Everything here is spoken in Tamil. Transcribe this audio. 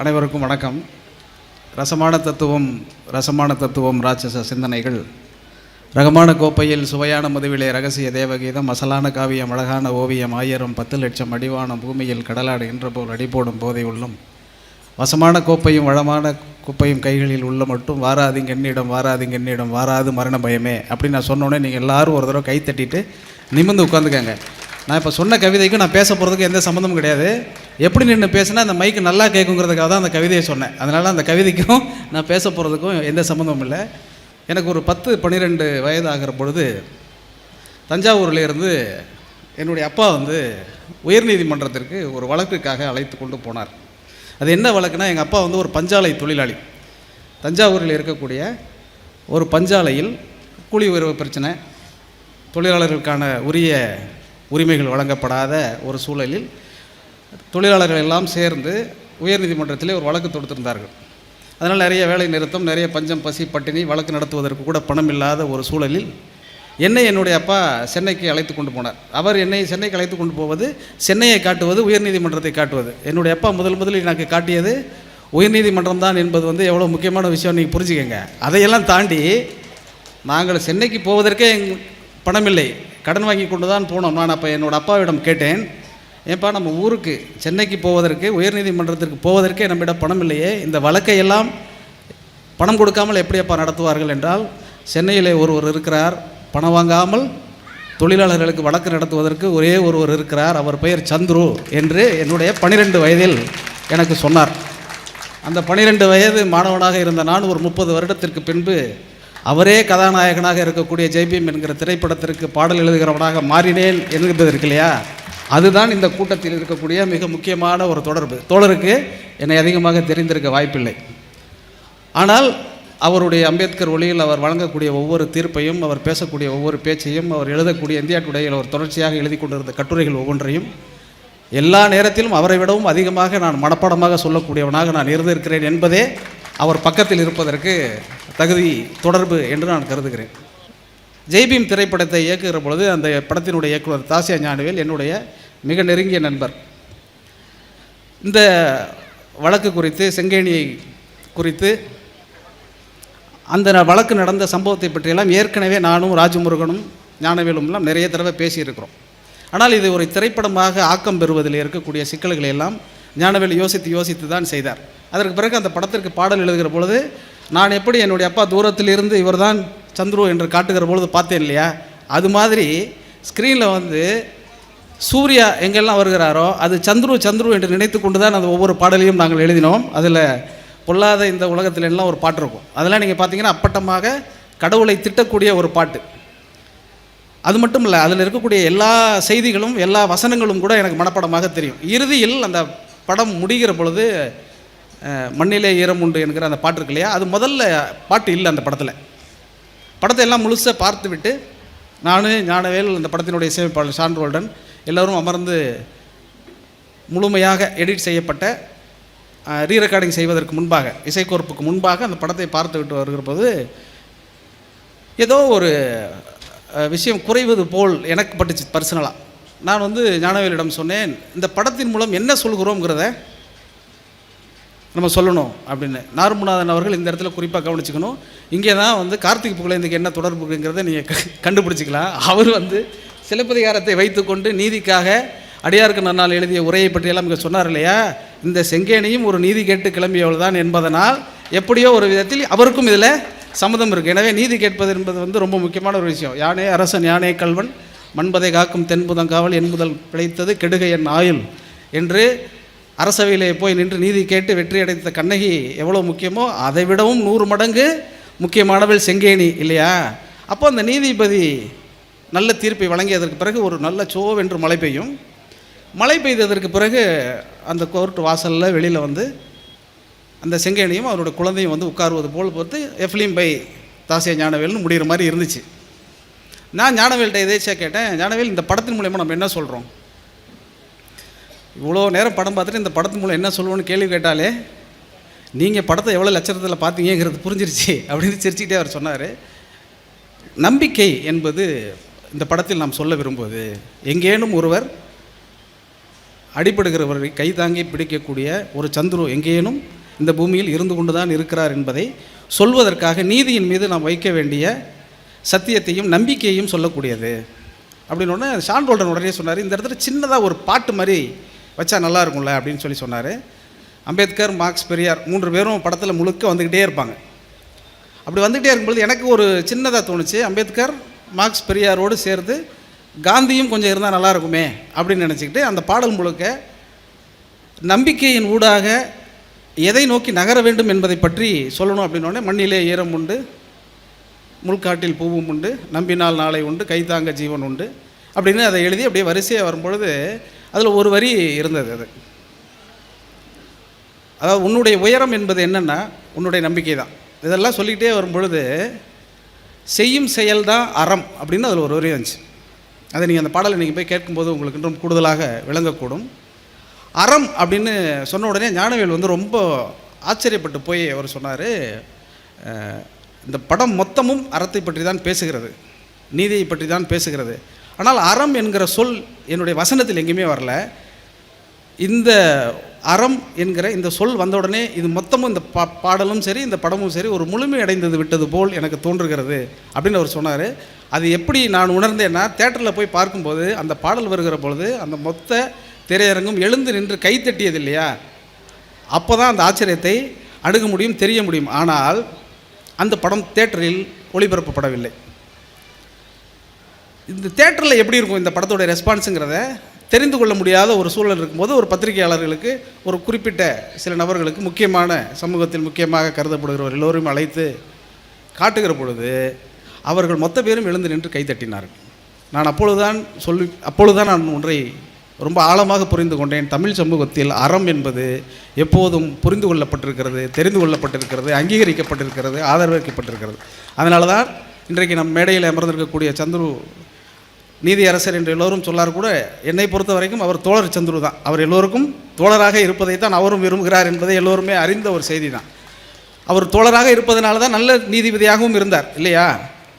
அனைவருக்கும் வணக்கம். ரசமான தத்துவம் ரசமான தத்துவம் ராட்சச சிந்தனைகள். ரகமான கோப்பையில் சுவையான முதுவிலே ரகசிய தேவகீதம் அசலான காவியம் அழகான ஓவியம் ஆயிரம் பத்து லட்சம் அடிவான பூமியில் கடலாடுகின்ற போல் அடிபோடும் போதை உள்ளம். வசமான கோப்பையும் வளமான குப்பையும் கைகளில் உள்ள மட்டும் வாராதிங்க என்னிடம் வாராதிங்க என்னிடம் வாராது மரண பயமே. அப்படின்னு நான் சொன்னோடனே நீங்கள் எல்லோரும் ஒரு தடவை கை தட்டிட்டு நிமிர்ந்து உட்காந்துக்கங்க. நான் இப்போ சொன்ன கவிதைக்கும் நான் பேச போகிறதுக்கு எந்த சம்மந்தமும் கிடையாது. எப்படி நின்று பேசினா அந்த மைக்கு நல்லா கேட்குங்கிறதுக்காக தான் அந்த கவிதையை சொன்னேன். அதனால் அந்த கவிதைக்கும் நான் பேச போகிறதுக்கும் எந்த சம்மந்தமும் இல்லை. எனக்கு ஒரு பத்து பன்னிரெண்டு வயது ஆகிற பொழுது தஞ்சாவூரில் இருந்து என்னுடைய அப்பா வந்து உயர்நீதிமன்றத்திற்கு ஒரு வழக்குக்காக அழைத்து கொண்டு போனார். அது என்ன வழக்குனா எங்கள் அப்பா வந்து ஒரு பஞ்சாலை தொழிலாளி. தஞ்சாவூரில் இருக்கக்கூடிய ஒரு பஞ்சாலையில் கூலி உயர்வு பிரச்சனை தொழிலாளர்களுக்கான உரிய உரிமைகள் வழங்கப்படாத ஒரு சூழலில் தொழிலாளர்கள் எல்லாம் சேர்ந்து உயர்நீதிமன்றத்திலே ஒரு வழக்கு தொடுத்திருந்தார்கள். அதனால் நிறைய வேலை நிறுத்தம் நிறைய பஞ்சம் பசி பட்டினி வழக்கு நடத்துவதற்கு கூட பணம் இல்லாத ஒரு சூழலில் என்னை என்னுடைய அப்பா சென்னைக்கு அழைத்து கொண்டு போனார். அவர் என்னை சென்னைக்கு அழைத்து கொண்டு போவது சென்னையை காட்டுவது உயர்நீதிமன்றத்தை காட்டுவது. என்னுடைய அப்பா முதல் முதலில் எனக்கு காட்டியது உயர்நீதிமன்றம் தான் என்பது வந்து எவ்வளோ முக்கியமான விஷயம் நீங்கள் புரிஞ்சுக்கங்க. அதையெல்லாம் தாண்டி நாங்கள் சென்னைக்கு போவதற்கே எங் பணம் இல்லை கடன் வாங்கி கொண்டு தான் போனோம். நான் அப்போ என்னோட அப்பாவிடம் கேட்டேன். ஏப்பா நம்ம ஊருக்கு சென்னைக்கு போவதற்கு உயர்நீதிமன்றத்திற்கு போவதற்கே நம்மிடம் பணம் இல்லையே? இந்த வழக்கை எல்லாம் பணம் கொடுக்காமல் எப்படியப்பா நடத்துவார்கள் என்றால் சென்னையிலே ஒருவர் இருக்கிறார் பணம் வாங்காமல் தொழிலாளர்களுக்கு வழக்கு நடத்துவதற்கு ஒரே ஒருவர் இருக்கிறார். அவர் பெயர் சந்துரு என்று என்னுடைய பனிரெண்டு வயதில் எனக்கு சொன்னார். அந்த பனிரெண்டு வயது மாணவனாக இருந்த நான் ஒரு முப்பது வருடத்திற்கு பின்பு அவரே கதாநாயகனாக இருக்கக்கூடிய ஜெய்பீம் என்கிற திரைப்படத்திற்கு பாடல் எழுதுகிறவனாக மாறினேன் என்பதற்கு இல்லையா? அதுதான் இந்த கூட்டத்தில் இருக்கக்கூடிய மிக முக்கியமான ஒரு தொடர்பு. தோழருக்கு என்னை அதிகமாக தெரிந்திருக்க வாய்ப்பில்லை. ஆனால் அவருடைய அம்பேத்கர் ஒளியில் அவர் வழங்கக்கூடிய ஒவ்வொரு தீர்ப்பையும் அவர் பேசக்கூடிய ஒவ்வொரு பேச்சையும் அவர் எழுதக்கூடிய இந்தியா டுடேயில் அவர் தொடர்ச்சியாக எழுதி கொண்டிருந்த கட்டுரைகள் ஒவ்வொன்றையும் எல்லா நேரத்திலும் அவரை விடவும் அதிகமாக நான் மனப்பாடமாக சொல்லக்கூடியவனாக நான் இருந்திருக்கிறேன் என்பதே அவர் பக்கத்தில் இருப்பதற்கு தகுதி தொடர்பு என்று நான் கருதுகிறேன். ஜெய்பீம் திரைப்படத்தை இயக்குகிற பொழுது அந்த படத்தினுடைய இயக்குனர் தாசியா ஞானவேல் என்னுடைய மிக நெருங்கிய நண்பர். இந்த வழக்கு குறித்து செங்கேணியை குறித்து அந்த ந- வழக்கு நடந்த சம்பவத்தை பற்றியெல்லாம் ஏற்கனவே நானும் ராஜமுருகனும் ஞானவேலும்லாம் நிறைய தடவை பேசியிருக்கிறோம். ஆனால் இது ஒரு திரைப்படமாக ஆக்கம் பெறுவதில் இருக்கக்கூடிய சிக்கல்களை எல்லாம் ஞானவேல் யோசித்து யோசித்து தான் செய்தார். அதற்கு பிறகு அந்த படத்திற்கு பாடல் எழுதுகிற பொழுது நான் எப்படி என்னுடைய அப்பா தூரத்தில் இருந்து இவர்தான் சந்துரு என்று காட்டுகிற பொழுது பார்த்தேன் இல்லையா? அது மாதிரி ஸ்க்ரீனில் வந்து சூர்யா எங்கெல்லாம் வருகிறாரோ அது சந்துரு சந்துரு என்று நினைத்து கொண்டு தான் அந்த ஒவ்வொரு பாடலையும் நாங்கள் எழுதினோம். அதில் பொல்லாத இந்த உலகத்தில் எல்லாம் ஒரு பாட்டு இருக்கும். அதெல்லாம் நீங்கள் பார்த்தீங்கன்னா அப்பட்டமாக கடவுளை திட்டக்கூடிய ஒரு பாட்டு. அது மட்டும் இல்லை அதில் இருக்கக்கூடிய எல்லா செய்திகளும் எல்லா வசனங்களும் கூட எனக்கு மனப்படமாக தெரியும். இறுதியில் அந்த படம் முடிகிற பொழுது மண்ணிலே ஈரம் உண்டு என்கிற அந்த பாட்டு இருக்கு இல்லையா? அது முதல்ல பாட்டு இல்லை அந்த படத்தில். படத்தை எல்லாம் முழுசாக பார்த்து விட்டு நான் ஞானவேல் அந்த படத்தினுடைய இசையமைப்பாளர் சான்றோல்டன் எல்லோரும் அமர்ந்து முழுமையாக எடிட் செய்யப்பட்ட ரீ ரெக்கார்டிங் செய்வதற்கு முன்பாக இசைக்கோர்ப்புக்கு முன்பாக அந்த படத்தை பார்த்து விட்டு வருகிற போது ஏதோ ஒரு விஷயம் குறைவது போல் எனக்கு பட்டுச்சு பர்சனலாக நான் வந்து ஞானவேலிடம் சொன்னேன் இந்த படத்தின் மூலம் என்ன சொல்கிறோங்கிறத நம்ம சொல்லணும் அப்படின்னு. நார்முநாதன் அவர்கள் இந்த இடத்துல குறிப்பாக கவனிச்சுக்கணும். இங்கே தான் வந்து கார்த்திக் புகழேந்துக்கு என்ன தொடர்புங்கிறத நீங்கள் கண்டுபிடிச்சிக்கலாம். அவர் வந்து சிலப்பதிகாரத்தை வைத்துக்கொண்டு நீதிக்காக அடியாருக்கு நன்னால் எழுதிய உரையை பற்றியெல்லாம் இங்கே சொன்னார் இல்லையா? இந்த செங்கேணியும் ஒரு நீதி கேட்டு கிளம்பியவள் தான் என்பதனால் எப்படியோ ஒரு விதத்தில் அவருக்கும் இதில் சம்மதம் இருக்குது எனவே நீதி கேட்பது என்பது வந்து ரொம்ப முக்கியமான ஒரு விஷயம். யானே அரசன் யானே கல்வன் மண்பதை காக்கும் தென்புதங்காவல் என்பதல் பிழைத்தது கெடுகை என் ஆயுள் என்று அரசவையிலே போய் நின்று நீதி கேட்டு வெற்றி அடைத்த கண்ணகி எவ்வளோ முக்கியமோ அதை விடவும் நூறு மடங்கு முக்கியமானவள் செங்கேணி இல்லையா? அப்போ அந்த நீதிபதி நல்ல தீர்ப்பை வழங்கியதற்கு பிறகு ஒரு நல்ல சோவென்று மழை பெய்யும். மழை பெய்ததற்கு பிறகு அந்த கோர்ட் வாசலில் வெளியில் வந்து அந்த செங்கேணியும் அவரோட குழந்தையும் வந்து உட்காருவது போல் பார்த்து எஃப்லீம் பை தாசிய ஞானவேல்னு முடிகிற மாதிரி இருந்துச்சு. நான் ஞானவேல்கிட்ட எதேச்சியாக கேட்டேன் ஞானவேல் இந்த படத்தின் மூலயமா நம்ம என்ன சொல்கிறோம் இவ்வளோ நேரம் படம் பார்த்துட்டு இந்த படத்தின் மூலம் என்ன சொல்லுவோன்னு கேள்வி கேட்டாலே நீங்கள் படத்தை எவ்வளோ லட்சத்தில் பார்த்தீங்கிறது புரிஞ்சிருச்சு அப்படின்னு சிரிச்சுக்கிட்டே அவர் சொன்னார். நம்பிக்கை என்பது இந்த படத்தில் நாம் சொல்ல விரும்புவது எங்கேனும் ஒருவர் அடிபடுகிறவரை கைதாங்கி பிடிக்கக்கூடிய ஒரு சந்துரு எங்கேனும் இந்த பூமியில் இருந்து கொண்டு தான் இருக்கிறார் என்பதை சொல்வதற்காக நீதியின் மீது நாம் வைக்க வேண்டிய சத்தியத்தையும் நம்பிக்கையையும் சொல்லக்கூடியது. அப்படின்னு உடனே ஷான் உடனே சொன்னார் இந்த இடத்துல சின்னதாக ஒரு பாட்டு மாதிரி வச்சா நல்லா இருக்கும்ல அப்படின்னு சொல்லி சொன்னார். அம்பேத்கர் மார்க்ஸ் பெரியார் மூன்று பேரும் படத்தில் முழுக்க வந்துக்கிட்டே இருப்பாங்க. அப்படி வந்துக்கிட்டே இருக்கும்பொழுது எனக்கு ஒரு சின்னதாக தோணுச்சு. அம்பேத்கர் மார்க்ஸ் பெரியாரோடு சேர்ந்து காந்தியும் கொஞ்சம் இருந்தால் நல்லா இருக்குமே அப்படின்னு நினச்சிக்கிட்டு அந்த பாடல் முழுக்க நம்பிக்கையின் ஊடாக எதை நோக்கி நகர வேண்டும் என்பதை பற்றி சொல்லணும் அப்படின்னோடனே மண்ணிலே ஈரம் உண்டு முள்காட்டில் பூவும் உண்டு நம்பினால் நாளை உண்டு கைத்தாங்க ஜீவன் உண்டு அப்படின்னு அதை எழுதி அப்படியே வரிசையாக வரும்பொழுது அதில் ஒரு வரி இருந்தது அது. அதாவது உன்னுடைய உயரம் என்பது என்னென்னா உன்னுடைய நம்பிக்கை தான் இதெல்லாம் சொல்லிக்கிட்டே வரும்பொழுது செய்யும் செயல் தான் அறம் அப்படின்னு அதில் ஒரு வரி இருந்துச்சு அதை நீங்கள் அந்த பாடலை நீங்கள் போய் கேட்கும்போது உங்களுக்கு இன்னும் கூடுதலாக விளங்கக்கூடும். அறம் அப்படின்னு சொன்ன உடனே ஞானவேல் வந்து ரொம்ப ஆச்சரியப்பட்டு போய் அவர் சொன்னார் இந்த படம் மொத்தமும் அறத்தை பற்றி தான் பேசுகிறது. நீதியை பற்றி தான் பேசுகிறது. ஆனால் அறம் என்கிற சொல் என்னுடைய வசனத்தில் எங்கேயுமே வரல. இந்த அறம் என்கிற இந்த சொல் வந்த உடனே இது மொத்தமும் இந்த பா பாடலும் சரி இந்த படமும் சரி ஒரு முழுமை அடைந்தது விட்டது போல் எனக்கு தோன்றுகிறது அப்படின்னு அவர் சொன்னார். அது எப்படி நான் உணர்ந்தேன்னா தேட்டரில் போய் பார்க்கும்போது அந்த பாடல் வருகிற பொழுது அந்த மொத்த திரையரங்கும் எழுந்து நின்று கைத்தட்டியது இல்லையா? அப்போ தான் அந்த ஆச்சரியத்தை அணுக முடியும் தெரிய முடியும். ஆனால் அந்த படம் தேட்டரில் ஒளிபரப்பப்படவில்லை. இந்த தேட்டரில் எப்படி இருக்கும் இந்த படத்தோட ரெஸ்பான்ஸுங்கிறத தெரிந்து கொள்ள முடியாத ஒரு சூழல் இருக்கும்போது ஒரு பத்திரிகையாளர்களுக்கு ஒரு குறிப்பிட்ட சில நபர்களுக்கு முக்கியமான சமூகத்தில் முக்கியமாக கருதப்படுகிறவர் எல்லோரும் அழைத்து காட்டுகிற பொழுது அவர்கள் மொத்த பேரும் எழுந்து நின்று கைத்தட்டினார்கள் நான் அப்பொழுதுதான் சொல்லி அப்பொழுதுதான் நான் ஒன்றை ரொம்ப ஆழமாக புரிந்து கொண்டேன். தமிழ் சமூகத்தில் அறம் என்பது எப்போதும் புரிந்து கொள்ளப்பட்டிருக்கிறது தெரிந்து கொள்ளப்பட்டிருக்கிறது அங்கீகரிக்கப்பட்டிருக்கிறது ஆதரவளிக்கப்பட்டிருக்கிறது. அதனால தான் இன்றைக்கு நம் மேடையில் அமர்ந்திருக்கக்கூடிய சந்துரு நீதியரசர் என்று எல்லோரும் சொல்லார் கூட என்னை பொறுத்த வரைக்கும் அவர் தோழர் சந்துரு தான். அவர் எல்லோருக்கும் தோழராக இருப்பதை தான் அவரும் விரும்புகிறார் என்பதை எல்லோருமே அறிந்த ஒரு செய்தி தான். அவர் தோழராக இருப்பதனால தான் நல்ல நீதிபதியாகவும் இருந்தார் இல்லையா?